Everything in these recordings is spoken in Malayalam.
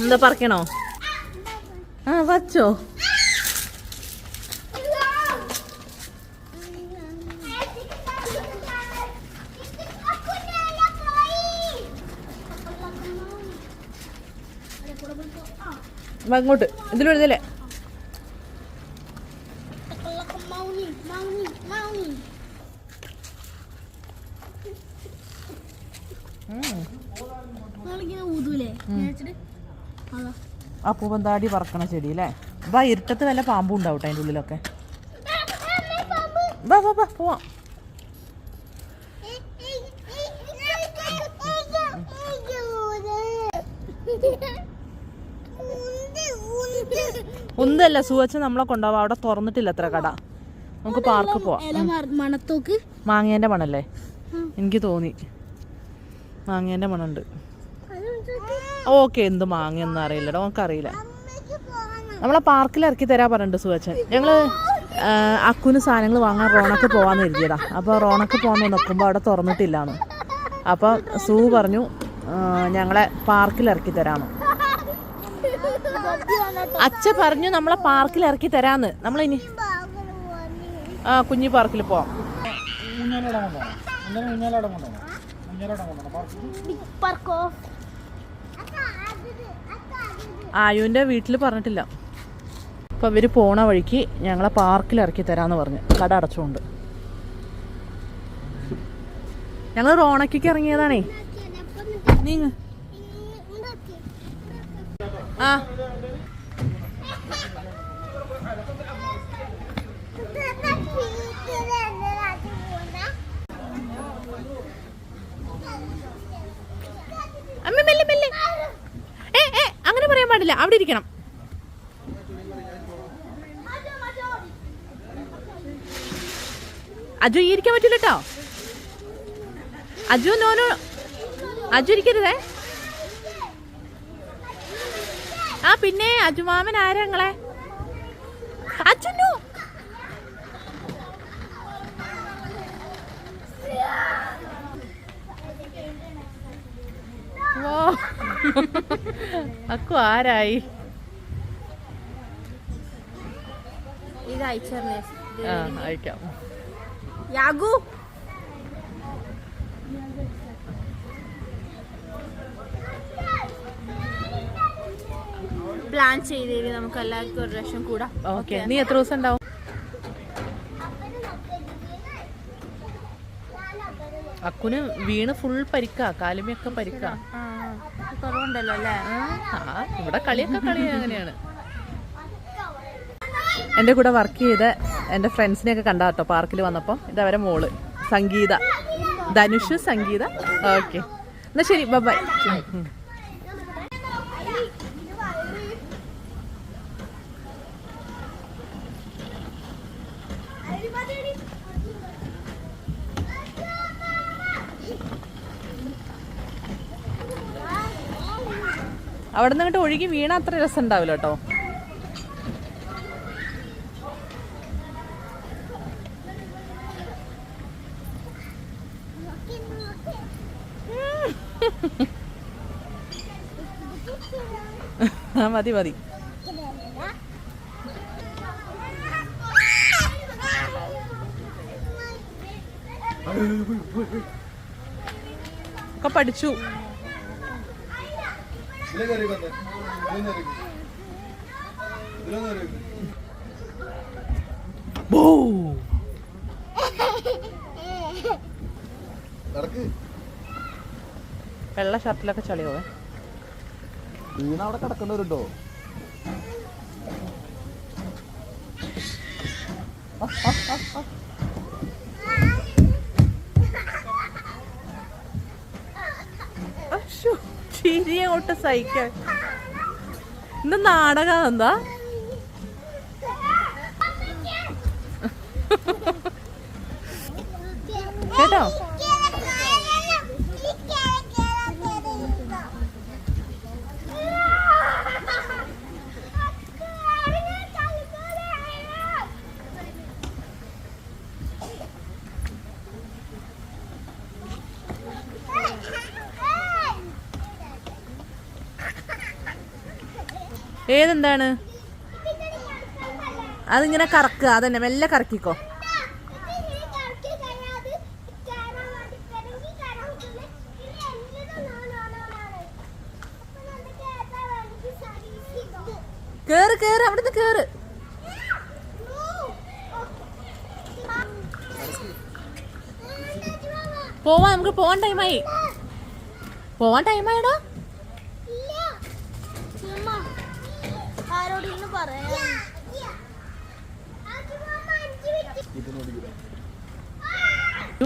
എന്താ പറക്കണോ? ആ വച്ചോ. അങ്ങോട്ട് അങ്ങോട്ട് ഇതിലെഴുതല്ലേ പൂവന്താടി പറക്കണ ചെടി അല്ലേ? വാ ഇരുട്ടത്ത് വല്ല പാമ്പും ഉണ്ടാവും അതിന്റെ ഉള്ളിലൊക്കെ. വാ വാ വാ പോവാം. ഒന്നല്ല സൂവച്ച നമ്മളെ കൊണ്ടുപോവാ. അവിടെ തുറന്നിട്ടില്ല അത്ര കട. നമുക്ക് പാർക്ക് പോവാം. മാങ്ങേന്റെ മണത്തോക്ക്. മണല്ലേ? എനിക്ക് തോന്നി. മാങ്ങേന്റെ മണമുണ്ട്. ഓക്കെ എന്ത് മാങ്ങയൊന്നും അറിയില്ലടോ നമുക്കറിയില്ല. നമ്മളെ പാർക്കിൽ ഇറക്കി തരാ പറഞ്ഞിട്ട് സുഖച്ചൻ ഞങ്ങൾ ആ, അക്കുന് സാധനങ്ങൾ വാങ്ങാൻ റോണക്ക് പോവാന്ന് എഴുതിയതാ അപ്പോൾ റോണക്ക് പോകാൻ നോക്കുമ്പോൾ അവിടെ തുറന്നിട്ടില്ലാന്ന്. അപ്പോൾ സൂ പറഞ്ഞു ഞങ്ങളെ പാർക്കിൽ ഇറക്കി തരാന്ന്. അച്ഛ പറഞ്ഞു നമ്മളെ പാർക്കിൽ ഇറക്കി തരാന്ന്. നമ്മളിനി ആ കുഞ്ഞി പാർക്കിൽ പോവാം. ഊഞ്ഞാലടം കൊണ്ടുപോകണം അങ്ങനെ ഊഞ്ഞാലടം കൊണ്ടുപോകണം ഊഞ്ഞാലടം കൊണ്ടുപോകണം പാർക്കിൽ പറക്കോ ആയുവിന്റെ വീട്ടിൽ പറഞ്ഞിട്ടില്ല. അപ്പോൾ ഇവർ പോണ വഴിക്ക് ഞങ്ങളെ പാർക്കിൽ ഇറക്കി തരാമെന്ന് പറഞ്ഞു. കട അടച്ചുകൊണ്ട് ഞങ്ങൾ റോണക്കിക്ക് ഇറങ്ങിയതാണേ. നീങ്ങ. ആ. അമ്മ മെല്ലെ മെല്ലെ ഏ ഏ അങ്ങനെ പറയാൻ പാടില്ല. അവിടെ ഇരിക്കണം. അജു ഈ ഇരിക്കാൻ പറ്റില്ല കേട്ടോ അജു നോനു. അജു ഇരിക്കരുതേ. ആ പിന്നെ അജുമാമൻ ആരാ നിങ്ങളെ? അജുനു ഓ അക്കു ആരായി? ഇത് ആ അയക്കാം. യാഗു. പ്ലാൻ ചെയ്തേരി നമുക്ക് എല്ലാവർക്കും ഒരു ലക്ഷം കൂടാ. ഓക്കെ നീ എത്ര ദിവസം ഉണ്ടാവും? അക്കുന് വീണ് ഫുൾ പരിക്കാ കാലുമയൊക്കെ പരിക്കാ. കുറവുണ്ടല്ലോ അല്ലേ? ഇവിടെ കളിയൊക്കെ കളി അങ്ങനെയാണ്. എന്റെ കൂടെ വർക്ക് ചെയ്ത എന്റെ ഫ്രണ്ട്സിനെയൊക്കെ കണ്ടാ കേട്ടോ പാർക്കിൽ വന്നപ്പോൾ ഇതവരെ മോൾ സംഗീത. ധനുഷ് സംഗീത. ഓക്കെ എന്നാ ശരി ബൈ അവിടെ നിന്ന് ഇങ്ങോട്ട് ഒഴുകി വീണ അത്ര രസം ഉണ്ടാവില്ല കേട്ടോ ആ മതി മതി. ഒക്കെ പഠിച്ചു. വെള്ള ഷർട്ടിലൊക്കെ ചളിയോ വീണ അവിടെ കിടക്കുന്നവരുണ്ടോ? അശ്ശോ, ചിരി അങ്ങോട്ട് സഹിക്കാൻ. ഇന്ന് നാടകം എന്താ? ഏതെന്താണ്? അതിങ്ങനെ കറക്കുക അതന്നെ മെല്ലെ കറക്കിക്കോ. കേറ് കേറ് അവിടുന്ന് കേറ്. പോവാൻ നമുക്ക് പോവാൻ ടൈമായി പോവാൻ ടൈമായിടാ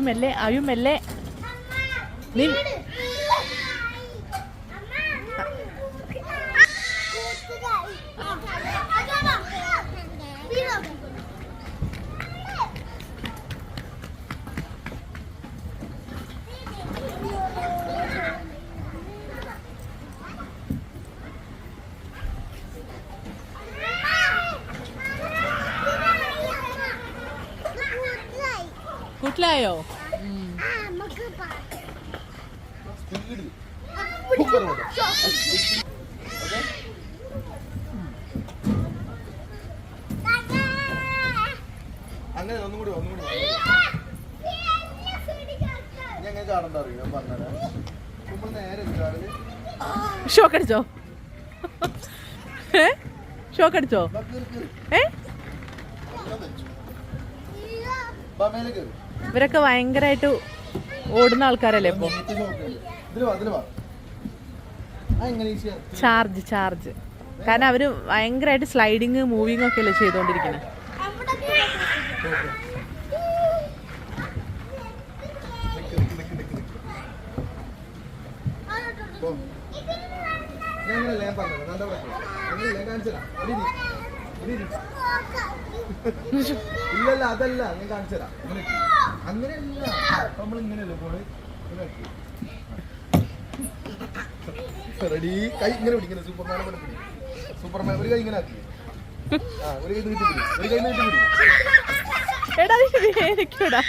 മെല്ലെ അയ്യോ മെല്ലെ നീ കൂട്ടിലായോ? അങ്ങനെ ഒന്നുകൂടി ഒന്നുകൂടി ഷോക്കടിച്ചോ കൂടി ഞാൻ ചാടണ്ട അറിയോ? ഞാൻ നമ്മൾ നേരെ ചാടൽ ഷോക്ക് അടിച്ചോ? ഏ? ഷോക്ക് അടിച്ചോ. ഏ. ഇവരൊക്കെ ഭയങ്കരമായിട്ട് ഓടുന്ന ആൾക്കാരല്ലേ ഇപ്പൊ ചാർജ് ചാർജ് കാരണം അവർ ഭയങ്കരമായിട്ട് സ്ലൈഡിങ് മൂവിങ് ഒക്കെ അല്ലേ ചെയ്തോണ്ടിരിക്കുന്നത്. ഇല്ലല്ല അതല്ല ഞാൻ കാണിച്ചു തരാം. അങ്ങനെയല്ല. നമ്മൾ ഇങ്ങനെയല്ലേ പോയി റെഡി. കൈ ഇങ്ങനെ പിടിക്കുന്നത് സൂപ്പർമാനെ പോലെ പിടി സൂപ്പർമാൻ ഒരു കൈ ഇങ്ങനെ ആക്കി. ആ ഒരു കൈ നീട്ടി പിടി ഒരു കൈ നീട്ടി പിടി. എടാ നീ വേദനിക്കൂടാ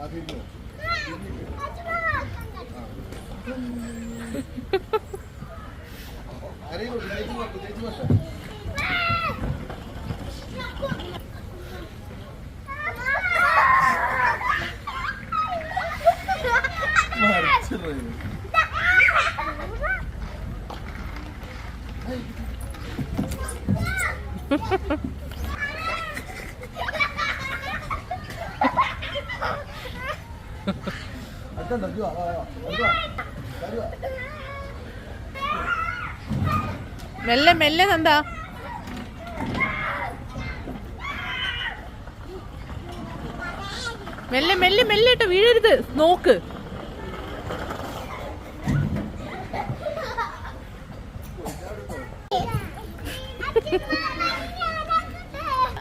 ആ തിരിഞ്ഞു അറിയോ ചേച്ചി ചേച്ചി മെല്ലെ മെല്ലെ നന്ദാ. മെല്ലെ മെല്ലെ മെല്ലെ ഇട്ട് വീഴരുത്. നോക്ക്.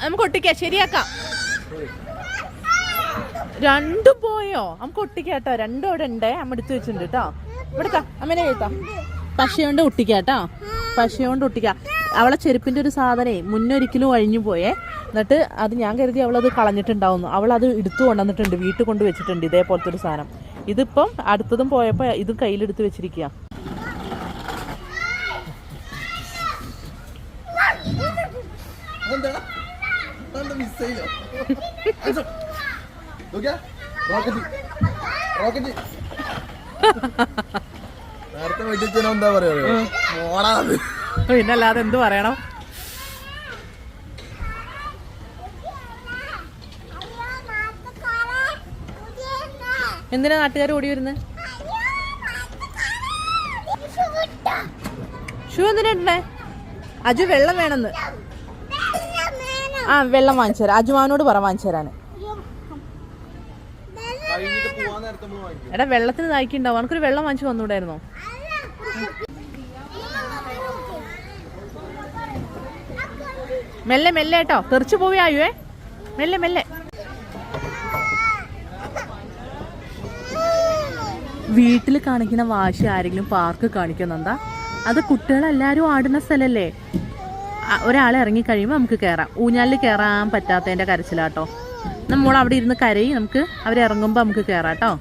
നമുക്ക് ഒട്ടിക്കാം ശരിയാക്കാം. രണ്ടും പോയോ? നമുക്ക് ഒട്ടിക്കാട്ടോ. രണ്ടും അവിടെ ഉണ്ട്. അമ്മ എടുത്തു വെച്ചിട്ടുണ്ട് കേട്ടോ എടുക്കാം അമ്മനെ കേട്ടോ പശ കൊണ്ട് ഒട്ടിക്കാട്ടോ പശ കൊണ്ട് ഒട്ടിക്കാം. അവളെ ചെരുപ്പിന്റെ ഒരു സാധനേ മുന്നൊരിക്കലും അഴിഞ്ഞു പോയേ. എന്നിട്ട് അത് ഞാൻ കരുതി അവളത് കളഞ്ഞിട്ടുണ്ടാവുന്നു. അവൾ അത് എടുത്തു കൊണ്ടുവന്നിട്ടുണ്ട്. വീട്ടിൽ കൊണ്ട് വെച്ചിട്ടുണ്ട് ഇതേപോലത്തെ ഒരു സാധനം. ഇതിപ്പം അടുത്തതും പോയപ്പോൾ ഇതും കയ്യിലെടുത്ത് വെച്ചിരിക്കുക miss ചെയ്തോ? അയ്യോ. നോക്കിയാ? റോക്കറ്റ്. റോക്കറ്റ്. നേരത്തെ വെട്ടിച്ചനോ എന്താ പറയാ മോളാ അത് പിന്നെ അല്ലാതെ എന്ത് പറയണം എന്തിനാ നാട്ടുകാർ ഓടി വരുന്നത് ഷൂ എന്തിനാ അജു വെള്ളം വേണമെന്ന് ആ വെള്ളം വാങ്ങിച്ചു തരാം. അജുമാനോട് പറ വാങ്ങിച്ചു തരാന്. എടാ വെള്ളത്തിന് ദാഹിക്കുണ്ടാവും എനിക്കൊരു വെള്ളം വാങ്ങിച്ചു വന്നൂടായിരുന്നോ? മെല്ലെ മെല്ലെ കേട്ടോ. തെറിച്ചു പോവുകയായുവേ മെല്ലെ മെല്ലെ. വീട്ടിൽ കാണിക്കുന്ന വാശി ആരെങ്കിലും പാർക്ക് കാണിക്കുന്നുണ്ടാ? അത് കുട്ടികളെല്ലാരും ആടുന്ന സ്ഥലല്ലേ? ഒരാൾ ഇറങ്ങി കഴിയുമ്പോൾ നമുക്ക് കയറാം ഊഞ്ഞാലിൽ കയറാൻ പറ്റാത്തതിന്റെ കരച്ചിലാട്ടോ. നമ്മൾ അവിടെ ഇരുന്ന് കരയും നമുക്ക് അവർ ഇറങ്ങുമ്പോൾ നമുക്ക് കയറാം കേട്ടോ.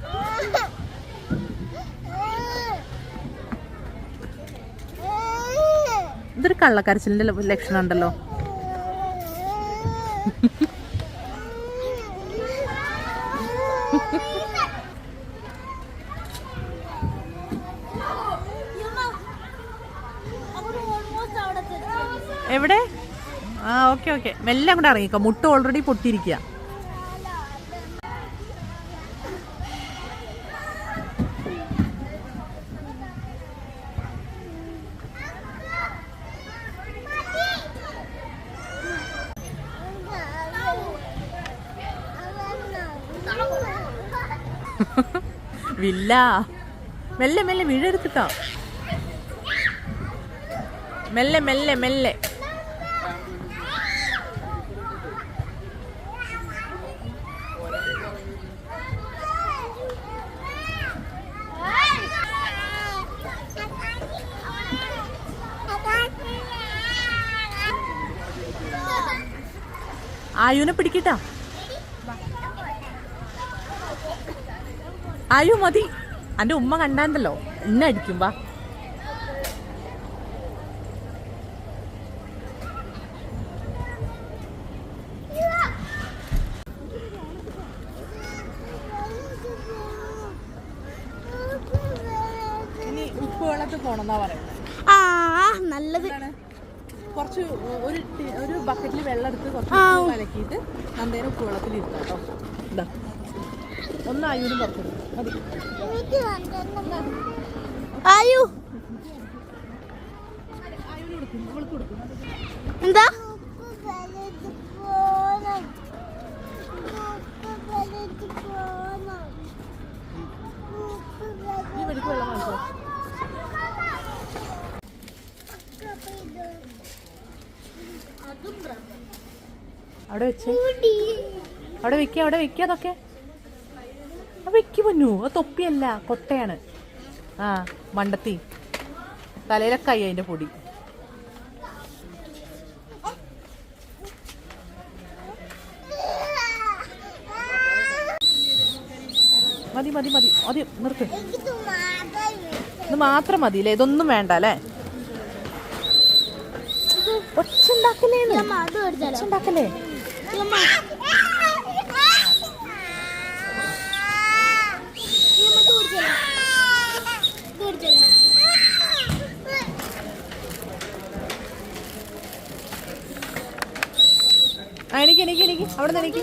ഇതൊരു കള്ളക്കരച്ചിലിന്റെ ലക്ഷണം ഉണ്ടല്ലോ എവിടെ? ആ ഓക്കെ ഓക്കെ. മെല്ലെ അങ്ങോട്ട് ഇറങ്ങിക്കോ. മുട്ട ഓൾറെഡി പൊട്ടിയിരിക്കുക വില്ല. മെല്ലെ മെല്ലെ വീഴെടുത്തിട്ടോ മെല്ലെ മെല്ലെ മെല്ലെ. ആയുനെ പിടിക്കട്ടാ. ആയു മതി. അന്റെ ഉമ്മ കണ്ടാണ്ടല്ലോ. എന്നെ അടിക്കും വാ. ഉപ്പ് വെള്ളത്തിൽ പോണെന്നാ പറയുന്നത്. ആ നല്ലത്. കുറച്ച് ഒരു ഒരു ബക്കറ്റിൽ വെള്ളം എടുത്ത് കുറച്ച് കലക്കിയിട്ട് നന്നേരം ഉപ്പ് വെള്ളത്തിൽ ഇരുത്താം കേട്ടോ. ഇതാ ഒന്ന് ആയുവിനും പുറത്തു മതി. ആയു എന്താ നീ വെടിക്ക് വെള്ളം വാങ്ങിച്ചോ അവിടെ വെച്ച്. അവിടെ വെക്കുക അവിടെ വെക്കുക അതൊക്കെ. വെക്ക് പൊന്നു. അത് തൊപ്പിയല്ല കൊട്ടയാണ്. ആ മണ്ടത്തി. തലയിലൊക്കെ ആയി അതിന്റെ പൊടി. മതി മതി മതി. മതി നിർത്ത്. ഇത് മാത്രം മതി അല്ലേ? ഇതൊന്നും വേണ്ട അല്ലേ? ഒച്ചുണ്ടാക്കലേ ഒച്ചുണ്ടാക്കലേ എനിക്ക് എനിക്ക് എനിക്ക് അവിടെ നിന്ന് എനിക്ക്